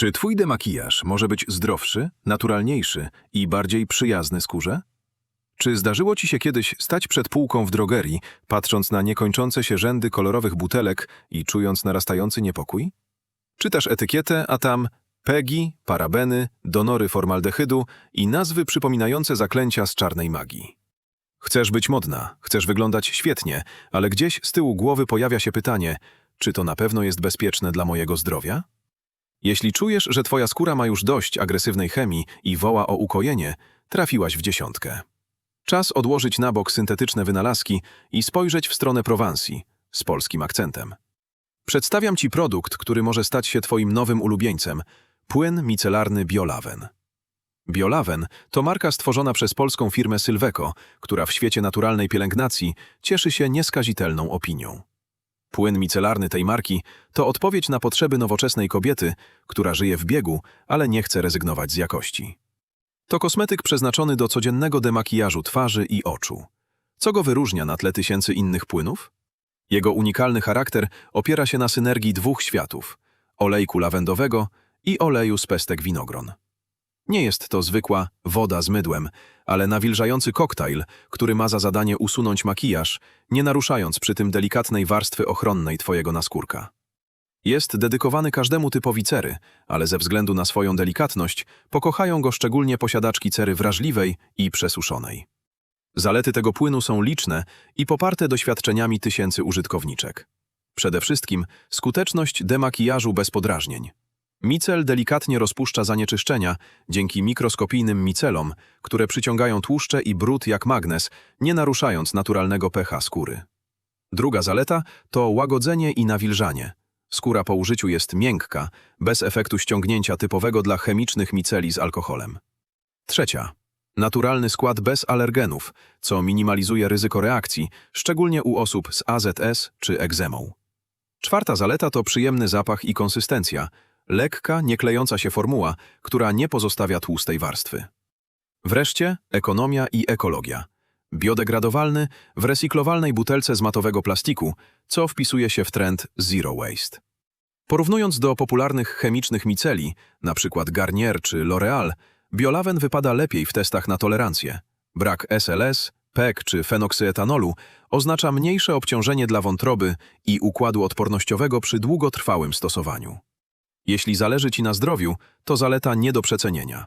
Czy twój demakijaż może być zdrowszy, naturalniejszy i bardziej przyjazny skórze? Czy zdarzyło ci się kiedyś stać przed półką w drogerii, patrząc na niekończące się rzędy kolorowych butelek i czując narastający niepokój? Czytasz etykietę, a tam PEGI, parabeny, donory formaldehydu i nazwy przypominające zaklęcia z czarnej magii. Chcesz być modna, chcesz wyglądać świetnie, ale gdzieś z tyłu głowy pojawia się pytanie, czy to na pewno jest bezpieczne dla mojego zdrowia? Jeśli czujesz, że twoja skóra ma już dość agresywnej chemii i woła o ukojenie, trafiłaś w dziesiątkę. Czas odłożyć na bok syntetyczne wynalazki i spojrzeć w stronę Prowansji z polskim akcentem. Przedstawiam ci produkt, który może stać się twoim nowym ulubieńcem – płyn micelarny Biolaven. Biolaven to marka stworzona przez polską firmę Sylweco, która w świecie naturalnej pielęgnacji cieszy się nieskazitelną opinią. Płyn micelarny tej marki to odpowiedź na potrzeby nowoczesnej kobiety, która żyje w biegu, ale nie chce rezygnować z jakości. To kosmetyk przeznaczony do codziennego demakijażu twarzy i oczu. Co go wyróżnia na tle tysięcy innych płynów? Jego unikalny charakter opiera się na synergii dwóch światów – olejku lawendowego i oleju z pestek winogron. Nie jest to zwykła woda z mydłem, ale nawilżający koktajl, który ma za zadanie usunąć makijaż, nie naruszając przy tym delikatnej warstwy ochronnej twojego naskórka. Jest dedykowany każdemu typowi cery, ale ze względu na swoją delikatność pokochają go szczególnie posiadaczki cery wrażliwej i przesuszonej. Zalety tego płynu są liczne i poparte doświadczeniami tysięcy użytkowniczek. Przede wszystkim skuteczność demakijażu bez podrażnień. Micel delikatnie rozpuszcza zanieczyszczenia dzięki mikroskopijnym micelom, które przyciągają tłuszcze i brud jak magnes, nie naruszając naturalnego pH skóry. Druga zaleta to łagodzenie i nawilżanie. Skóra po użyciu jest miękka, bez efektu ściągnięcia typowego dla chemicznych miceli z alkoholem. Trzecia. Naturalny skład bez alergenów, co minimalizuje ryzyko reakcji, szczególnie u osób z AZS czy egzemą. Czwarta zaleta to przyjemny zapach i konsystencja, lekka, nieklejąca się formuła, która nie pozostawia tłustej warstwy. Wreszcie ekonomia i ekologia. Biodegradowalny w recyklowalnej butelce z matowego plastiku, co wpisuje się w trend zero waste. Porównując do popularnych chemicznych miceli, np. Garnier czy L'Oreal, Biolaven wypada lepiej w testach na tolerancję. Brak SLS, PEG czy fenoksyetanolu oznacza mniejsze obciążenie dla wątroby i układu odpornościowego przy długotrwałym stosowaniu. Jeśli zależy Ci na zdrowiu, to zaleta nie do przecenienia.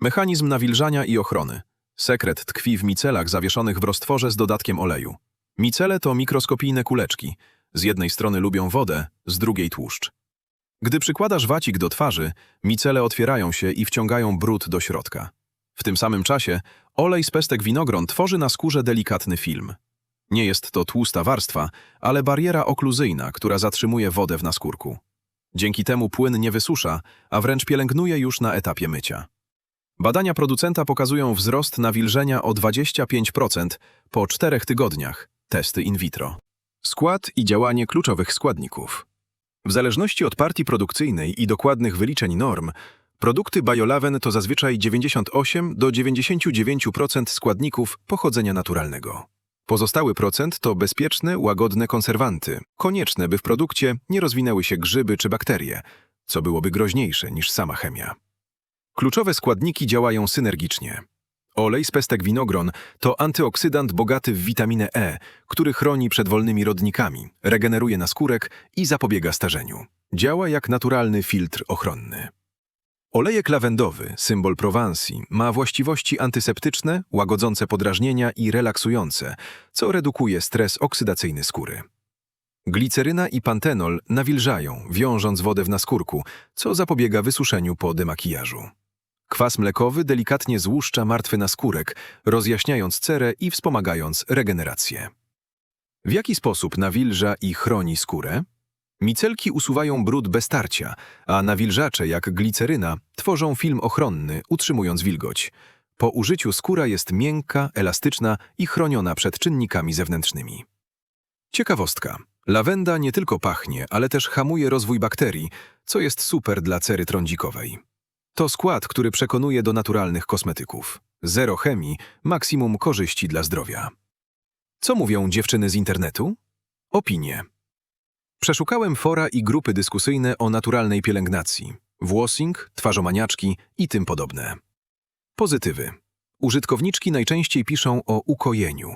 Mechanizm nawilżania i ochrony. Sekret tkwi w micelach zawieszonych w roztworze z dodatkiem oleju. Micele to mikroskopijne kuleczki. Z jednej strony lubią wodę, z drugiej tłuszcz. Gdy przykładasz wacik do twarzy, micele otwierają się i wciągają brud do środka. W tym samym czasie olej z pestek winogron tworzy na skórze delikatny film. Nie jest to tłusta warstwa, ale bariera okluzyjna, która zatrzymuje wodę w naskórku. Dzięki temu płyn nie wysusza, a wręcz pielęgnuje już na etapie mycia. Badania producenta pokazują wzrost nawilżenia o 25% po 4 tygodniach, testy in vitro. Skład i działanie kluczowych składników. W zależności od partii produkcyjnej i dokładnych wyliczeń norm, produkty Biolaven to zazwyczaj 98 do 99% składników pochodzenia naturalnego. Pozostały procent to bezpieczne, łagodne konserwanty, konieczne, by w produkcie nie rozwinęły się grzyby czy bakterie, co byłoby groźniejsze niż sama chemia. Kluczowe składniki działają synergicznie. Olej z pestek winogron to antyoksydant bogaty w witaminę E, który chroni przed wolnymi rodnikami, regeneruje naskórek i zapobiega starzeniu. Działa jak naturalny filtr ochronny. Olejek lawendowy, symbol Prowansji, ma właściwości antyseptyczne, łagodzące podrażnienia i relaksujące, co redukuje stres oksydacyjny skóry. Gliceryna i pantenol nawilżają, wiążąc wodę w naskórku, co zapobiega wysuszeniu po demakijażu. Kwas mlekowy delikatnie złuszcza martwy naskórek, rozjaśniając cerę i wspomagając regenerację. W jaki sposób nawilża i chroni skórę? Micelki usuwają brud bez tarcia, a nawilżacze jak gliceryna tworzą film ochronny, utrzymując wilgoć. Po użyciu skóra jest miękka, elastyczna i chroniona przed czynnikami zewnętrznymi. Ciekawostka. Lawenda nie tylko pachnie, ale też hamuje rozwój bakterii, co jest super dla cery trądzikowej. To skład, który przekonuje do naturalnych kosmetyków. Zero chemii, maksimum korzyści dla zdrowia. Co mówią dziewczyny z internetu? Opinie. Przeszukałem fora i grupy dyskusyjne o naturalnej pielęgnacji. włosing, twarzomaniaczki i tym podobne. Pozytywy. Użytkowniczki najczęściej piszą o ukojeniu.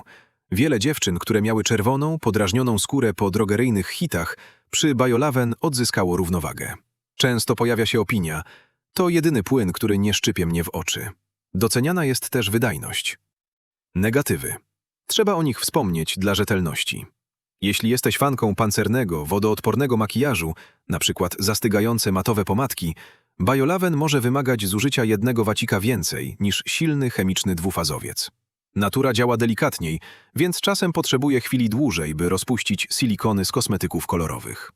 Wiele dziewczyn, które miały czerwoną, podrażnioną skórę po drogeryjnych hitach, przy Biolaven odzyskało równowagę. Często pojawia się opinia, to jedyny płyn, który nie szczypie mnie w oczy. Doceniana jest też wydajność. Negatywy. Trzeba o nich wspomnieć dla rzetelności. Jeśli jesteś fanką pancernego, wodoodpornego makijażu, przykład zastygające matowe pomadki, Biolaven może wymagać zużycia jednego wacika więcej niż silny chemiczny dwufazowiec. Natura działa delikatniej, więc czasem potrzebuje chwili dłużej, by rozpuścić silikony z kosmetyków kolorowych.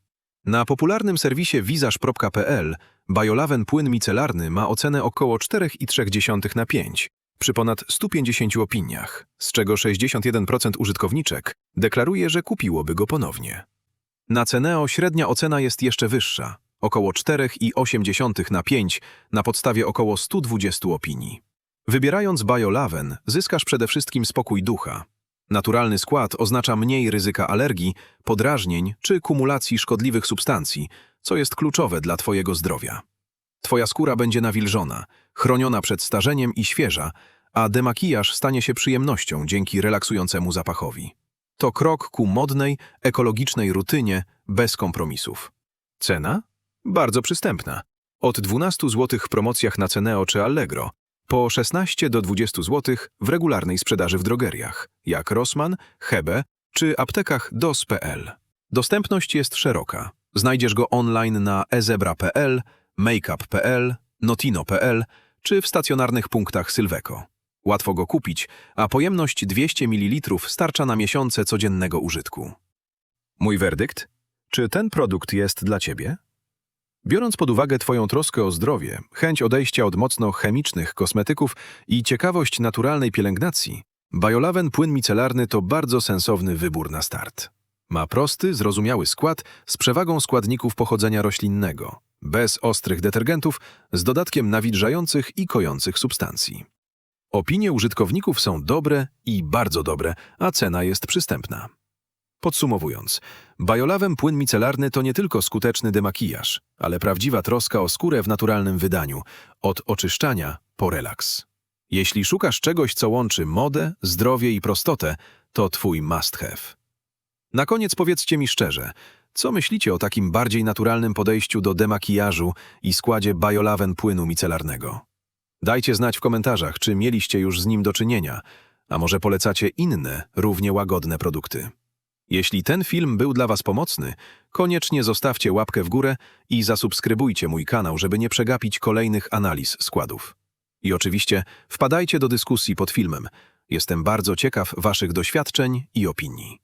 Na popularnym serwisie visage.pl Biolaven płyn micelarny ma ocenę około 4,3 na 5 przy ponad 150 opiniach, z czego 61% użytkowniczek deklaruje, że kupiłoby go ponownie. Na Ceneo średnia ocena jest jeszcze wyższa, około 4,8 na 5 na podstawie około 120 opinii. Wybierając Biolaven zyskasz przede wszystkim spokój ducha. Naturalny skład oznacza mniej ryzyka alergii, podrażnień czy kumulacji szkodliwych substancji, co jest kluczowe dla Twojego zdrowia. Twoja skóra będzie nawilżona, chroniona przed starzeniem i świeża, a demakijaż stanie się przyjemnością dzięki relaksującemu zapachowi. To krok ku modnej, ekologicznej rutynie bez kompromisów. Cena? Bardzo przystępna. Od 12 zł w promocjach na Ceneo czy Allegro, po 16 do 20 zł w regularnej sprzedaży w drogeriach, jak Rossmann, Hebe czy aptekach DOS.pl. Dostępność jest szeroka. Znajdziesz go online na ezebra.pl, makeup.pl, notino.pl czy w stacjonarnych punktach Sylweco. Łatwo go kupić, a pojemność 200 ml starcza na miesiące codziennego użytku. Mój werdykt? Czy ten produkt jest dla Ciebie? Biorąc pod uwagę Twoją troskę o zdrowie, chęć odejścia od mocno chemicznych kosmetyków i ciekawość naturalnej pielęgnacji, Biolaven płyn micelarny to bardzo sensowny wybór na start. Ma prosty, zrozumiały skład z przewagą składników pochodzenia roślinnego, bez ostrych detergentów, z dodatkiem nawilżających i kojących substancji. Opinie użytkowników są dobre i bardzo dobre, a cena jest przystępna. Podsumowując, Biolaven płyn micelarny to nie tylko skuteczny demakijaż, ale prawdziwa troska o skórę w naturalnym wydaniu, od oczyszczania po relaks. Jeśli szukasz czegoś, co łączy modę, zdrowie i prostotę, to twój must have. Na koniec powiedzcie mi szczerze, co myślicie o takim bardziej naturalnym podejściu do demakijażu i składzie Biolaven płynu micelarnego? Dajcie znać w komentarzach, czy mieliście już z nim do czynienia, a może polecacie inne, równie łagodne produkty. Jeśli ten film był dla Was pomocny, koniecznie zostawcie łapkę w górę i zasubskrybujcie mój kanał, żeby nie przegapić kolejnych analiz składów. I oczywiście wpadajcie do dyskusji pod filmem. Jestem bardzo ciekaw Waszych doświadczeń i opinii.